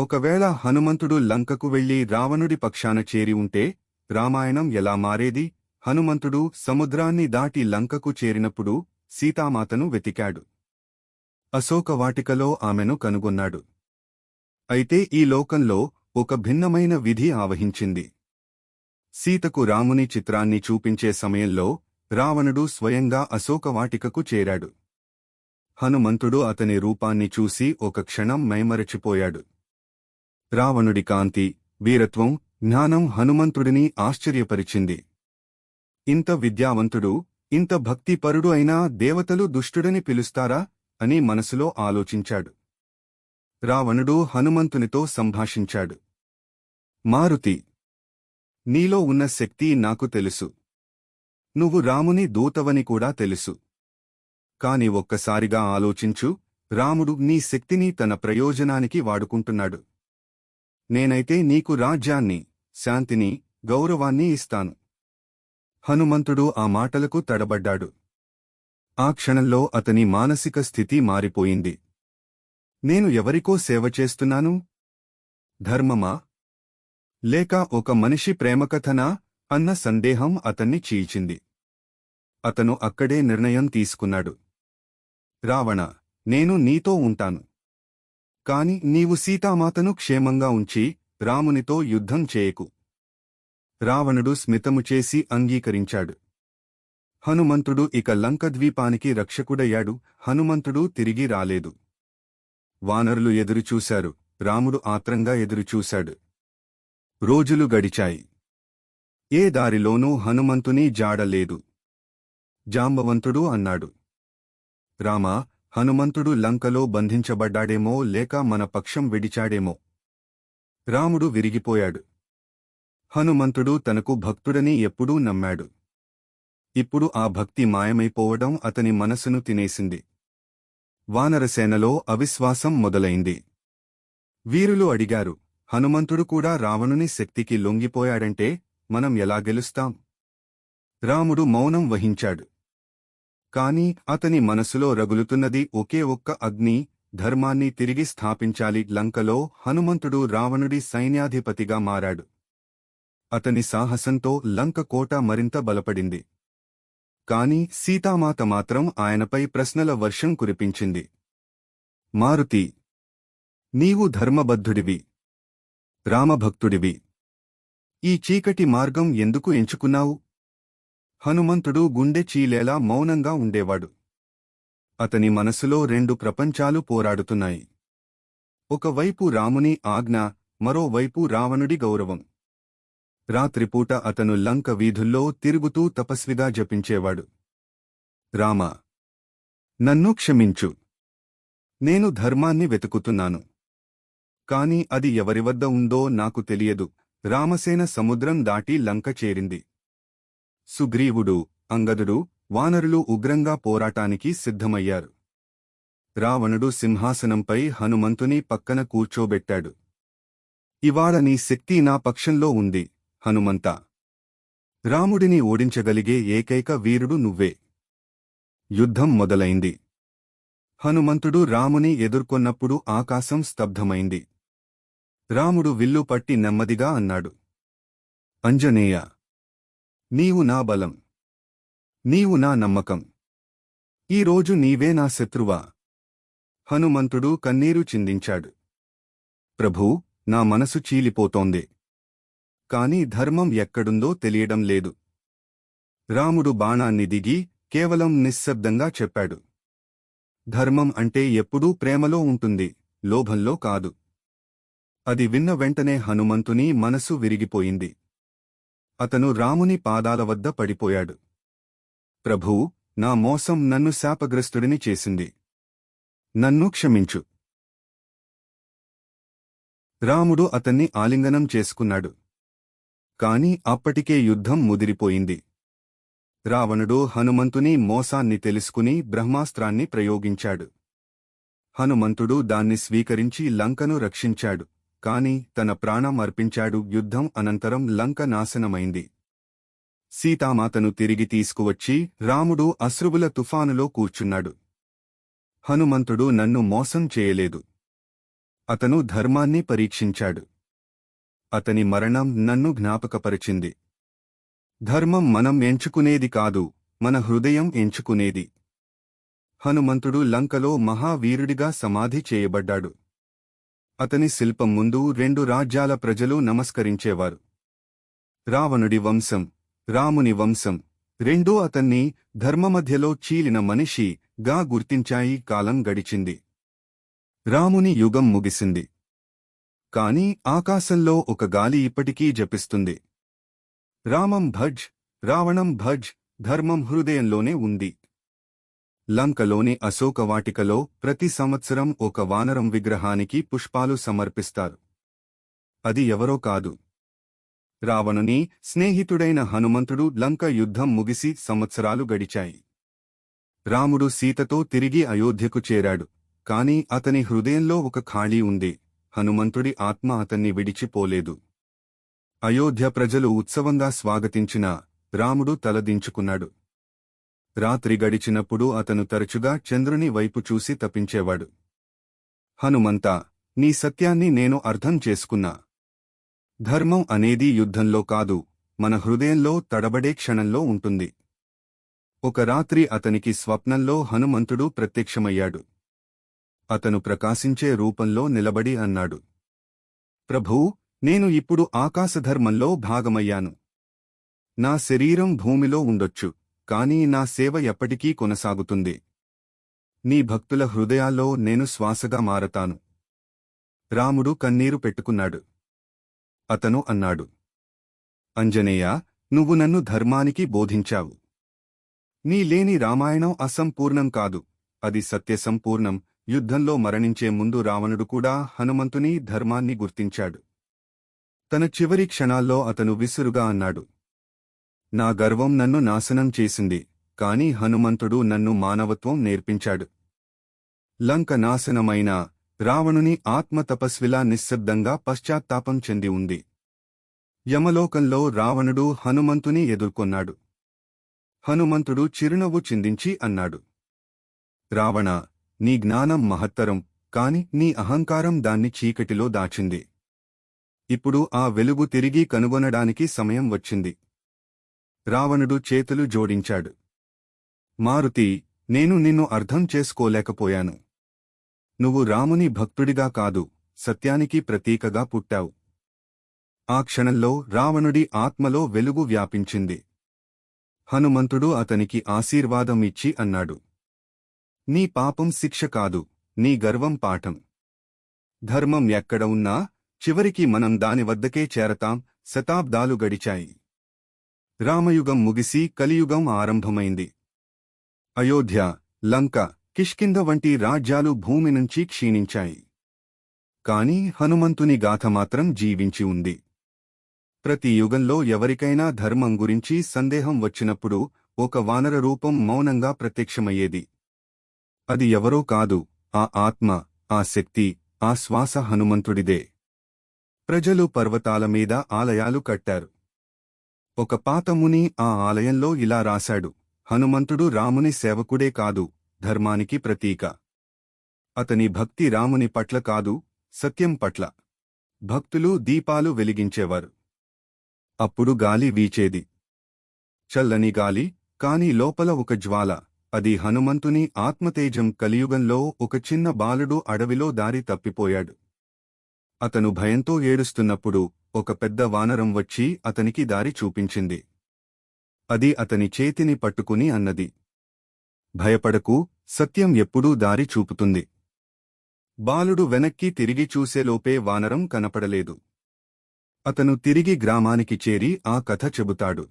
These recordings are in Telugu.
ఒకవేళ హనుమంతుడు లంకకు వెళ్ళి రావణుడి పక్షాన చేరి ఉంటే రామాయణం ఎలా మారేది? హనుమంతుడు సముద్రాన్ని దాటి లంకకు చేరినప్పుడు సీతామాతను వెతికాడు. అశోకవాటికలో ఆమెను కనుగొన్నాడు. అయితే ఈ లోకంలో ఒక భిన్నమైన విధి ఆవహించింది. సీతకు రాముని చిత్రాన్ని చూపించే సమయంలో రావణుడు స్వయంగా అశోకవాటికకు చేరాడు. హనుమంతుడు అతని రూపాన్ని చూసి ఒక క్షణం మైమరచిపోయాడు. రావణుడి కాంతి వీరత్వం జ్ఞానం హనుమంతుడిని ఆశ్చర్యపరిచింది. ఇంత విద్యావంతుడు ఇంత భక్తిపరుడు అయినా దేవతలు దుష్టుడని పిలుస్తారా అని మనసులో ఆలోచించాడు. రావణుడు హనుమంతునితో సంభాషించాడు. మారుతి నీలో ఉన్న శక్తి నాకు తెలుసు. నువ్వు రాముని దూతవని కూడా తెలుసు. కాని ఒక్కసారిగా ఆలోచించు రాముడు నీ శక్తిని తన ప్రయోజనానికి వాడుకుంటున్నాడు. నేనైతే నీకు రాజ్యాన్ని శాంతిని గౌరవాన్ని ఇస్తాను. హనుమంతుడు ఆ మాటలకు తడబడ్డాడు. ఆ క్షణంలో అతని మానసిక స్థితి మారిపోయింది. నేను ఎవరికో సేవ చేస్తున్నాను? ధర్మమా? లేక ఒక మనిషి ప్రేమకథనా? అన్న సందేహం అతన్ని చీల్చింది. అతను అక్కడే నిర్ణయం తీసుకున్నాడు. రావణ నేను నీతో ఉంటాను. కాని నీవు సీతామాతను క్షేమంగా ఉంచి రామునితో యుద్ధం చేయకు. రావణుడు స్మితము చేసి అంగీకరించాడు. హనుమంతుడు ఇక లంకద్వీపానికి రక్షకుడయ్యాడు హనుమంతుడు తిరిగి రాలేదు. వానరులు ఎదురుచూశారు రాముడు ఆత్రంగా ఎదురుచూశాడు రోజులు గడిచాయి. ఏ దారిలోనూ హనుమంతుని జాడలేదు. జాంబవంతుడు అన్నాడు. రామా హనుమంతుడు లంకలో బంధించబడ్డాడేమో లేక మన పక్షం విడిచాడేమో. రాముడు విరిగిపోయాడు. హనుమంతుడు తనకు భక్తుడని ఎప్పుడూ నమ్మాడు. ఇప్పుడు ఆ భక్తి మాయమైపోవడం అతని మనసును తినేసింది. వానరసేనలో అవిశ్వాసం మొదలైంది. వీరులు అడిగారు హనుమంతుడు కూడా రావణుని శక్తికి లొంగిపోయాడంటే మనం ఎలా గెలుస్తాం? రాముడు మౌనం వహించాడు. కాని అతని మనసులో రగులుతున్నది ఒకే ఒక్క అగ్ని ధర్మాన్ని తిరిగి స్థాపించాలి. లంకలో హనుమంతుడు రావణుడి సైన్యాధిపతిగా మారాడు. అతని సాహసంతో లంక కోట మరింత బలపడింది. కాని సీతామాత మాత్రం ఆయనపై ప్రశ్నల వర్షం కురిపించింది. మారుతి నీవు ధర్మబద్ధుడివి. రామభక్తుడివి. ఈ చీకటి మార్గం ఎందుకు ఎంచుకున్నావు? హనుమంతుడు గుండె చీలేలా మౌనంగా ఉండేవాడు. అతని మనసులో రెండు ప్రపంచాలు పోరాడుతున్నాయి. ఒకవైపు రాముని ఆజ్ఞ మరోవైపు రావణుడి గౌరవం. రాత్రిపూట అతను లంక వీధుల్లో తిరుగుతూ తపస్విగా జపించేవాడు. రామ నన్ను క్షమించు. నేను ధర్మాన్ని వెతుకుతున్నాను. కాని అది ఎవరి వద్ద ఉందో నాకు తెలియదు. రామసేన సముద్రం దాటి లంక చేరింది. సుగ్రీవుడు అంగదుడు వానరులు ఉగ్రంగా పోరాటానికి సిద్ధమయ్యారు. రావణుడు సింహాసనంపై హనుమంతుని పక్కన కూర్చోబెట్టాడు. ఇవాళ నీ శక్తి నా పక్షంలో ఉంది హనుమంత. రాముడిని ఓడించగలిగే ఏకైక వీరుడు నువ్వే. యుద్ధం మొదలైంది. హనుమంతుడు రాముని ఎదుర్కొన్నప్పుడు ఆకాశం స్తబ్ధమైంది. రాముడు విల్లు పట్టి నెమ్మదిగా అన్నాడు. అంజనేయ నీవు నా బలం. నీవు నా నమ్మకం. ఈరోజు నీవే నా శత్రువా. హనుమంతుడు కన్నీరు చిందించాడు. ప్రభూ నా మనసు చీలిపోతోంది. కాని ధర్మం ఎక్కడుందో తెలియడం లేదు. రాముడు బాణాన్ని దిగి కేవలం నిశ్శబ్దంగా చెప్పాడు. ధర్మం అంటే ఎప్పుడూ ప్రేమలో ఉంటుంది లోభంలో కాదు. అది విన్న వెంటనే హనుమంతుని మనసు విరిగిపోయింది. అతను రాముని పాదాల వద్ద పడిపోయాడు. ప్రభూ నా మోసం నన్ను శాపగ్రస్తుడిని చేసింది. నన్ను క్షమించు. రాముడు అతన్ని ఆలింగనం చేసుకున్నాడు. కాని అప్పటికే యుద్ధం ముదిరిపోయింది. రావణుడు హనుమంతుని మోసాన్ని తెలుసుకుని బ్రహ్మాస్త్రాన్ని ప్రయోగించాడు. హనుమంతుడు దాన్ని స్వీకరించి లంకను రక్షించాడు. కాని తన ప్రాణం అర్పించాడు. యుద్ధం అనంతరం లంక నాశనమైంది. సీతామాతను తిరిగి తీసుకువచ్చి రాముడు అశ్రువుల తుఫానులో కూర్చున్నాడు. హనుమంతుడు నన్ను మోసం చేయలేదు. అతను ధర్మాన్ని పరీక్షించాడు. అతని మరణం నన్ను జ్ఞాపకపరిచింది. ధర్మం మనం ఎంచుకునేది కాదు మన హృదయం ఎంచుకునేది. హనుమంతుడు లంకలో మహావీరుడిగా సమాధి చేయబడ్డాడు. అతని శిల్పం ముందు రెండు రాజ్యాల ప్రజలు నమస్కరించేవారు. రావణుడి వంశం రాముని వంశం రెండూ అతన్ని ధర్మమధ్యలో చీలిన మనిషి గా గుర్తించాయి కాలం గడిచింది. రాముని యుగం ముగిసింది. కాని ఆకాశంలో ఒక గాలి ఇప్పటికీ జపిస్తుంది. రామం భజ్ రావణం భజ్ ధర్మం హృదయంలోనే ఉంది. లంకలోని అశోకవాటికలో ప్రతి సంవత్సరం ఒక వానరం విగ్రహానికి పుష్పాలు సమర్పిస్తారు. అది ఎవరో కాదు. రావణుని స్నేహితుడైన హనుమంతుడు లంక యుద్ధం ముగిసి సంవత్సరాలు గడిచాయి. రాముడు సీతతో తిరిగి అయోధ్యకు చేరాడు. కాని అతని హృదయంలో ఒక ఖాళీ ఉంది. హనుమంతుడి ఆత్మ అతన్ని విడిచిపోలేదు. అయోధ్య ప్రజలు ఉత్సవంగా స్వాగతించిన రాముడు తలదించుకున్నాడు. రాత్రి గడిచినప్పుడు అతను తరచుగా చంద్రుని వైపు చూసి తప్పించేవాడు. హనుమంతా నీ సత్యాన్ని నేను అర్థం చేసుకున్నా. ధర్మం అనేది యుద్ధంలో కాదు మన హృదయంలో తడబడే క్షణంలో ఉంటుంది. ఒక రాత్రి అతనికి స్వప్నంలో హనుమంతుడు ప్రత్యక్షమయ్యాడు. అతను ప్రకాశించే రూపంలో నిలబడి అన్నాడు. ప్రభూ నేను ఇప్పుడు ఆకాశధర్మంలో భాగమయ్యాను. నా శరీరం భూమిలో ఉండొచ్చు. కాని నా సేవ ఎప్పటికీ కొనసాగుతుంది. నీ భక్తుల హృదయాల్లో నేను శ్వాసగా మారతాను. రాముడు కన్నీరు పెట్టుకున్నాడు. అతను అన్నాడు అంజనేయ నువ్వు నన్ను ధర్మానికి బోధించావు. నీ లేని రామాయణం అసంపూర్ణం కాదు. అది సత్యసంపూర్ణం. యుద్ధంలో మరణించే ముందు రావణుడు కూడా హనుమంతుని ధర్మాన్ని గుర్తించాడు. తన చివరి క్షణాల్లో అతను విసురుగా అన్నాడు నా గర్వం నన్ను నాశనం చేసింది కాని హనుమంతుడు నన్ను మానవత్వం నేర్పించాడు. లంక నాశనమైన రావణుని ఆత్మ తపస్విలా నిశ్శబ్దంగా పశ్చాత్తాపం చెంది ఉంది. యమలోకంలో రావణుడు హనుమంతుని ఎదుర్కొన్నాడు. హనుమంతుడు చిరునవ్వు చిందించి అన్నాడు. రావణ నీ జ్ఞానం మహత్తరం కాని నీ అహంకారం దాన్ని చీకటిలో దాచింది. ఇప్పుడు ఆ వెలుగు తిరిగి కనుగొనడానికి సమయం వచ్చింది. రావణుడు చేతులు జోడించాడు. మారుతి నేను నిన్ను అర్థం చేసుకోలేకపోయాను. నువ్వు రాముని భక్తుడిగా కాదు సత్యానికి ప్రతీకగా పుట్టావు. ఆ క్షణంలో రావణుడి ఆత్మలో వెలుగు వ్యాపించింది. హనుమంతుడు అతనికి ఆశీర్వాదం ఇచ్చి అన్నాడు. నీ పాపం శిక్ష కాదు నీ గర్వం పాఠం. ధర్మం ఎక్కడ ఉన్నా చివరికి మనం దాని వద్దకే చేరతాం శతాబ్దాలు గడిచాయి. రామయుగం ముగిసి కలియుగం ఆరంభమైంది. అయోధ్య లంక కిష్కింద వంటి రాజ్యాలు భూమి నుంచి క్షీణించాయి. కాని హనుమంతుని గాథ మాత్రం జీవించి ఉంది. ప్రతి యుగంలో ఎవరికైనా ధర్మం గురించి సందేహం వచ్చినప్పుడు ఒక వానర రూపం మౌనంగా ప్రత్యక్షమయ్యేది. అది ఎవరో కాదు ఆ ఆత్మ ఆ శక్తి ఆ శ్వాస హనుమంతుడిదే. ప్రజలు పర్వతాల మీద ఆలయాలు కట్టారు. ఒక పాతముని ఆ ఆలయంలో ఇలా రాశాడు హనుమంతుడు రాముని సేవకుడే కాదు ధర్మానికి ప్రతీక. అతని భక్తి రాముని పట్ల కాదు సత్యం పట్ల. భక్తులు దీపాలు వెలిగించేవారు. అప్పుడు గాలి వీచేది. చల్లని గాలి కాని లోపల ఒక జ్వాల. అది హనుమంతుని ఆత్మతేజం కలియుగంలో ఒక చిన్న బాలుడు అడవిలో దారి తప్పిపోయాడు. అతను భయంతో ఏడుస్తున్నప్పుడు ఒక పెద్ద వానరం వచ్చి అతనికి దారి చూపించింది. అది అతని చేతిని పట్టుకుని అన్నది. భయపడకు సత్యం ఎప్పుడూ దారి చూపుతుంది. బాలుడు వెనక్కి తిరిగి చూసేలోపే వానరం కనపడలేదు. అతను తిరిగి గ్రామానికి చేరి ఆ కథ చెబుతాడు.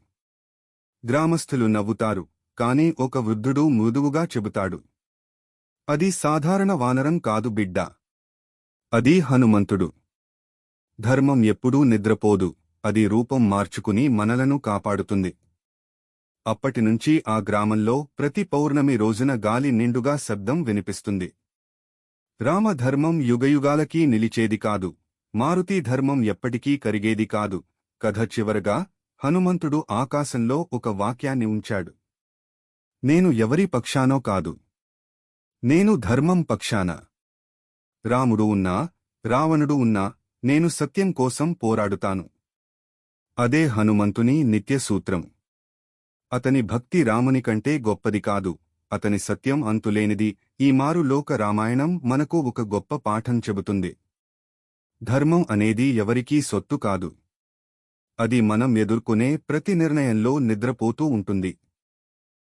గ్రామస్థులు నవ్వుతారు కాని ఒక వృద్ధుడు మృదువుగా చెబుతాడు. అది సాధారణ వానరం కాదు బిడ్డ. అది హనుమంతుడు. ధర్మం ఎప్పుడూ నిద్రపోదు అది రూపం మార్చుకుని మనలను కాపాడుతుంది. అప్పటినుంచి ఆ గ్రామంలో ప్రతి పౌర్ణమి రోజున గాలి నిండుగా శబ్దం వినిపిస్తుంది. రామధర్మం యుగయుగాలకీ నిలిచేది కాదు మారుతి ధర్మం ఎప్పటికీ కరిగేది కాదు. కథ చివరగా హనుమంతుడు ఆకాశంలో ఒక వాక్యాన్ని ఉంచాడు. నేను ఎవరి పక్షానో కాదు. నేను ధర్మం పక్షాన. రాముడు ఉన్నా రావణుడు ఉన్నా నేను సత్యం కోసం పోరాడుతాను. అదే హనుమంతుని నిత్య సూత్రం. అతని భక్తి రాముని కంటే గొప్పది కాదు. అతని సత్యం అంతులేనిది. ఈ మారు లోక రామాయణం మనకు ఒక గొప్ప పాఠం చెబుతుంది. ధర్మం అనేది ఎవరికీ సొత్తు కాదు. అది మనం ఎదుర్కొనే ప్రతి నిర్ణయంలో నిద్రపోతూ ఉంటుంది.